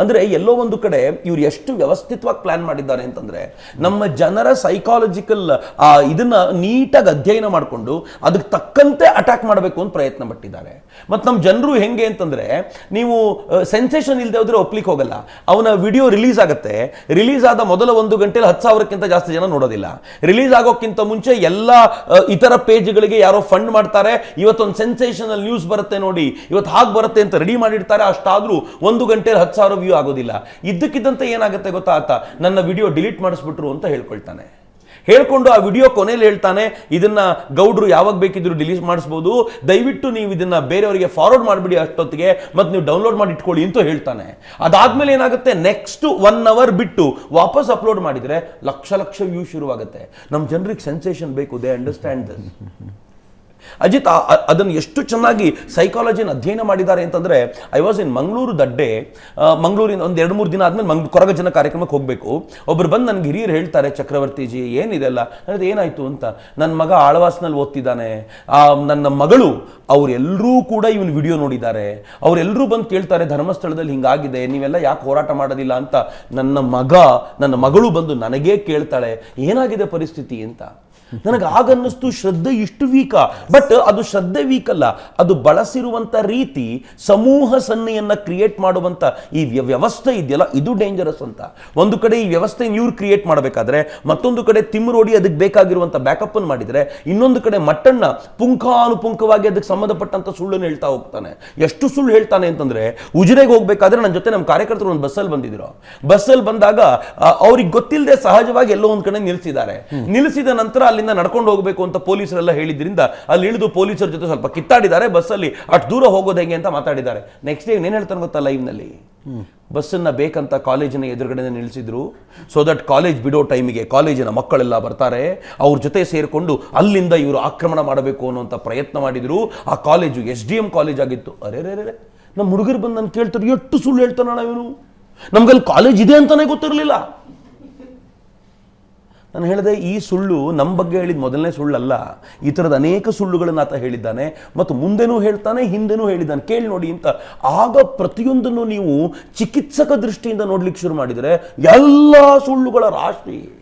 ಅಂದ್ರೆ ಎಲ್ಲೋ ಒಂದು ಕಡೆ ಇವ್ರು ಎಷ್ಟು ವ್ಯವಸ್ಥಿತವಾಗಿ ಪ್ಲಾನ್ ಮಾಡಿದ್ದಾರೆ ಅಂತಂದ್ರೆ ನಮ್ಮ ಜನರ ಸೈಕಾಲಜಿಕಲ್ ಇದನ್ನ ನೀಟಾಗಿ ಅಧ್ಯಯನ ಮಾಡಿಕೊಂಡು ಅದಕ್ಕೆ ತಕ್ಕಂತೆ ಅಟ್ಯಾಕ್ ಮಾಡಬೇಕು ಅಂತ ಪ್ರಯತ್ನ ಪಟ್ಟಿದ್ದಾರೆ. ಮತ್ತು ನಮ್ಮ ಜನರು ಹೆಂಗೆ ಅಂತಂದ್ರೆ ನೀವು ಸೆನ್ಸೇಷನ್ ಇಲ್ಲದೆ ಹೋದ್ರೆ ಒಪ್ಲಿಕ್ಕೆ ಹೋಗಲ್ಲ. ಅವನ ವಿಡಿಯೋ ರಿಲೀಸ್ ಆಗುತ್ತೆ. ರಿಲೀಸ್ ಆದ ಮೊದಲ ಒಂದು ಗಂಟೆಲಿ ಹತ್ತು ಸಾವಿರಕ್ಕಿಂತ ಜಾಸ್ತಿ ಜನ ನೋಡೋದಿಲ್ಲ. ರಿಲೀಸ್ ಆಗೋಕ್ಕಿಂತ ಮುಂಚೆ ಎಲ್ಲ ಇತರ ಪೇಜ್ಗಳಿಗೆ ಯಾರೋ ಫಂಡ್ ಮಾಡ್ತಾರೆ. ಇವತ್ತೊಂದು ಸೆನ್ಸೇಷನಲ್ ನ್ಯೂಸ್ ಬರುತ್ತೆ ನೋಡಿ. ಇವತ್ತು ಹಾಗೆ ಬರುತ್ತೆ ಅಂತ ರೆಡಿ ಮಾಡಿರ್ತಾರೆ ಅಷ್ಟಾದ್ರೂ ಒಂದು ಗಂಟೆಲಿ ಹತ್ತು ಸಾವಿರ ವ್ಯೂ ಆಗೋದಿಲ್ಲ. ಇದ್ದಕ್ಕಿದ್ದಂತೆ ಏನಾಗುತ್ತೆ ಗೊತ್ತಾ ಆತ? ನನ್ನ ವಿಡಿಯೋ ಡಿಲೀಟ್ ಮಾಡಿಸ್ಬಿಟ್ರು ಅಂತ ಹೇಳ್ಕೊಳ್ತಾನೆ. ಹೇಳ್ಕೊಂಡು ಆ ವಿಡಿಯೋ ಕೊನೆಯಲ್ಲಿ ಹೇಳ್ತಾನೆ, ಇದನ್ನ ಗೌಡ್ರು ಯಾವಾಗ ಬೇಕಿದ್ರು ಡಿಲೀಟ್ ಮಾಡಿಸ್ಬೋದು. ದಯವಿಟ್ಟು ನೀವು ಇದನ್ನ ಬೇರೆಯವರಿಗೆ ಫಾರ್ವರ್ಡ್ ಮಾಡಿಬಿಡಿ ಅಷ್ಟೊತ್ತಿಗೆ, ಮತ್ತೆ ನೀವು ಡೌನ್ಲೋಡ್ ಮಾಡಿ ಇಟ್ಕೊಳ್ಳಿ ಅಂತ ಹೇಳ್ತಾನೆ. ಅದಾದ್ಮೇಲೆ ಏನಾಗುತ್ತೆ? ನೆಕ್ಸ್ಟ್ ಒನ್ ಅವರ್ ಬಿಟ್ಟು ವಾಪಸ್ ಅಪ್ಲೋಡ್ ಮಾಡಿದ್ರೆ ಲಕ್ಷ ಲಕ್ಷ ವ್ಯೂ ಶುರುವಾಗುತ್ತೆ. ನಮ್ಮ ಜನರಿಗೆ ಸೆನ್ಸೇಷನ್ ಬೇಕು ದೇ ಅಂಡರ್ಸ್ಟ್ಯಾಂಡ್ ದಿಸ್ ಅಜಿತ್ ಅದನ್ನು ಎಷ್ಟು ಚೆನ್ನಾಗಿ ಸೈಕಾಲಜಿನ ಅಧ್ಯಯನ ಮಾಡಿದ್ದಾರೆ ಅಂತಂದ್ರೆ ಐ ವಾಸ್ ಇನ್ ಮಂಗಳೂರು ದಡ್ಡೆ ಮಂಗಳೂರಿನ ಒಂದು ಎರಡು ಮೂರು ದಿನ ಆದ್ಮೇಲೆ ಮಂಗ್ ಕೊರಗ ಜನ ಕಾರ್ಯಕ್ರಮಕ್ಕೆ ಹೋಗಬೇಕು. ಒಬ್ಬರು ಬಂದು ನನಗೆ ಹಿರಿಯರು ಹೇಳ್ತಾರೆ ಚಕ್ರವರ್ತಿಜಿ ಏನಿದೆಲ್ಲ? ಅದು ಏನಾಯ್ತು ಅಂತ? ನನ್ನ ಮಗ ಆಳ್ವಾಸ್ನಲ್ಲಿ ಓದ್ತಿದ್ದಾನೆ. ನನ್ನ ಮಗಳು ಅವರೆಲ್ಲರೂ ಕೂಡ ಇವನ್ ವಿಡಿಯೋ ನೋಡಿದ್ದಾರೆ. ಅವರೆಲ್ಲರೂ ಬಂದು ಕೇಳ್ತಾರೆ, ಧರ್ಮಸ್ಥಳದಲ್ಲಿ ಹಿಂಗಾಗಿದೆ, ನೀವೆಲ್ಲ ಯಾಕೆ ಹೋರಾಟ ಮಾಡೋದಿಲ್ಲ? ಅಂತ. ನನ್ನ ಮಗ, ನನ್ನ ಮಗಳು ಬಂದು ನನಗೇ ಕೇಳ್ತಾಳೆ, ಏನಾಗಿದೆ ಪರಿಸ್ಥಿತಿ? ಅಂತ. ನನಗೆ ಆಗನ್ನಿಸ್ತು ಶ್ರದ್ಧೆ ಇಷ್ಟು ವೀಕ. ಬಟ್ ಅದು ಶ್ರದ್ಧೆ ವೀಕ್ ಅಲ್ಲ ಅದು ಬಳಸಿರುವಂತ ರೀತಿ ಸಮೂಹ ಸನ್ನೆಯನ್ನು ಕ್ರಿಯೇಟ್ ಮಾಡುವಂತ ಈ ವ್ಯ- ವ್ಯವಸ್ಥೆ ಇದೆಯಲ್ಲ, ಇದು ಡೇಂಜರಸ್ ಅಂತ. ಒಂದು ಕಡೆ ಈ ವ್ಯವಸ್ಥೆ ಇವ್ರು ಕ್ರಿಯೇಟ್ ಮಾಡಬೇಕಾದ್ರೆ, ಮತ್ತೊಂದು ಕಡೆ ತಿಮ್ಮರೋಡಿ ಅದಕ್ಕೆ ಬೇಕಾಗಿರುವಂತ ಬ್ಯಾಕಪ್ ಅನ್ನು ಮಾಡಿದ್ರೆ, ಇನ್ನೊಂದು ಕಡೆ ಮಟ್ಟಣ್ಣ ಪುಂಖಾನುಪುಂಖವಾಗಿ ಅದಕ್ಕೆ ಸಂಬಂಧಪಟ್ಟಂತ ಸುಳ್ಳನ್ನು ಹೇಳ್ತಾ ಹೋಗ್ತಾನೆ. ಎಷ್ಟು ಸುಳ್ಳು ಹೇಳ್ತಾನೆ ಅಂತಂದ್ರೆ, ಉಜಿರೆಗೆ ಹೋಗ್ಬೇಕಾದ್ರೆ ನನ್ನ ಜೊತೆ ನಮ್ಮ ಕಾರ್ಯಕರ್ತರು ಒಂದು ಬಸ್ಸಲ್ಲಿ ಬಂದಿದ್ರು. ಬಸ್ಸಲ್ಲಿ ಬಂದಾಗ ಅವ್ರಿಗೆ ಗೊತ್ತಿಲ್ಲದೆ ಸಹಜವಾಗಿ ಎಲ್ಲೋ ಒಂದ್ ಕಡೆ ನಿಲ್ಸಿದ್ದಾರೆ. ನಿಲ್ಲಿಸಿದ ನಂತರ ಅಲ್ಲಿಂದ ನಡ್ಕೊಂಡು ಹೋಗಬೇಕು ಅಂತ ಪೊಲೀಸರೆಲ್ಲ ಹೇಳಿದ್ರಿಂದ ಅಲ್ಲಿ ಇಳಿದು ಪೊಲೀಸರ ಜೊತೆ ಸ್ವಲ್ಪ ಕಿತ್ತಾಡಿದ್ದಾರೆ. ಬಸ್ಸಲ್ಲಿ ಅಷ್ಟು ದೂರ ಹೋಗೋದು ಹೆಂಗೆ ಅಂತ ಮಾತಾಡಿದ್ದಾರೆ. ನೆಕ್ಸ್ಟ್ ಡೇ ಏನು ಹೇಳ್ತಾನೆ ಗೊತ್ತಾ ಲೈವ್ನಲ್ಲಿ? ಬಸ್ಸನ್ನ ಬೇಕಂತ ಕಾಲೇಜಿನ ಎದುರುಗಡೆ ನಿಲ್ಲಿಸಿದ್ರು. ಸೊ ದಟ್ ಕಾಲೇಜ್ ಬಿಡೋ ಟೈಮಿಗೆ ಕಾಲೇಜಿನ ಮಕ್ಕಳೆಲ್ಲ ಬರ್ತಾರೆ. ಅವ್ರ ಜೊತೆ ಸೇರಿಕೊಂಡು ಅಲ್ಲಿಂದ ಇವರು ಆಕ್ರಮಣ ಮಾಡಬೇಕು ಅನ್ನೋಂಥ ಪ್ರಯತ್ನ ಮಾಡಿದ್ರು. ಆ college S D M college ಆಗಿತ್ತು. ಅರೆ ನಮ್ಮ ಹುಡುಗರು ಬಂದು ನಾನು ಕೇಳ್ತಾರೆ, ಎಷ್ಟು ಸುಳ್ಳು ಹೇಳ್ತಾನಣ್ಣ ಇವನು? ನಮ್ಗಲ್ಲಿ ಕಾಲೇಜ್ ಇದೆ ಅಂತಾನೆ ಗೊತ್ತಿರಲಿಲ್ಲ. ನಾನು ಹೇಳಿದೆ, ಈ ಸುಳ್ಳು ನಮ್ಮ ಬಗ್ಗೆ ಹೇಳಿದ ಮೊದಲನೇ ಸುಳ್ಳಲ್ಲ. ಈ ಥರದ ಅನೇಕ ಸುಳ್ಳುಗಳನ್ನು ಆತ ಹೇಳಿದ್ದಾನೆ ಮತ್ತು ಮುಂದೆನೂ ಹೇಳ್ತಾನೆ, ಹಿಂದೆನೂ ಹೇಳಿದ್ದಾನೆ. ಕೇಳಿ ನೋಡಿ ಅಂತ. ಆಗ ಪ್ರತಿಯೊಂದನ್ನು ನೀವು ಚಿಕಿತ್ಸಕ ದೃಷ್ಟಿಯಿಂದ ನೋಡ್ಲಿಕ್ಕೆ ಶುರು ಮಾಡಿದರೆ ಎಲ್ಲ ಸುಳ್ಳುಗಳ ರಾಶಿ.